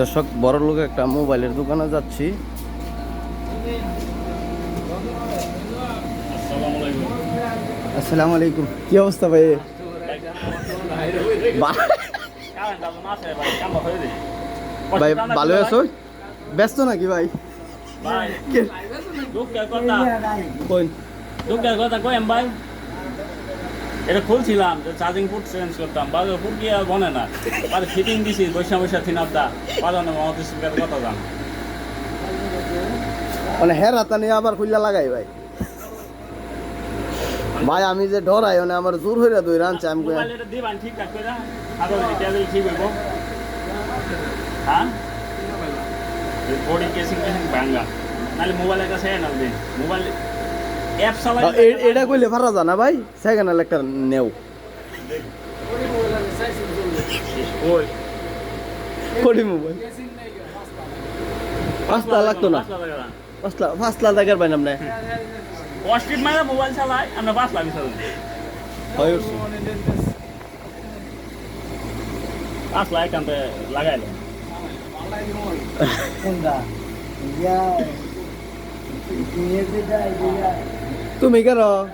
দর্শক বড় লোক একটা মোবাইলের দোকানে যাচ্ছি। আসসালামু আলাইকুম। কি অবস্থা ভাই? ভাই ভালো আছো? ব্যস্ত নাকি ভাই? ভাই কথা। কথা কে- কোন এটা খুলছিলাম যে চার্জিং ফুট চেঞ্জ করতাম বাজার ফুট গিয়ে আর বনে না। আর ফিটিং দিছি বৈশা বৈশা থিনাবদা বাজানো মহাদেশ কথা জান। মানে হ্যাঁ রাতা নিয়ে আবার খুললা লাগাই ভাই। ভাই আমি যে ডরাই মানে আমার জোর হইরা দই রানছে আমি কই- মোবাইল এটা দিবান ঠিকঠাক করে আরও টেবিল ঠিক হইব। হ্যাঁ? বডি কেসিং কেসিং ভাঙ্গা নাহলে মোবাইলের কাছে না দিন মোবাইল এটা কইলে ফারা জানা ভাই সেকেন্ড হ্যান্ড একটা নেও। কোটি মোবাইল পাঁচটা লাগতো না? পাঁচটা পাঁচটা লাগার পাই না। আপনি কষ্টিট মানে মোবাইল চালাই আমরা পাঁচ লাখ চালাই। হয় উঠছে। পাঁচ লাখ একান্তে লাগাইলাম 都没干喽。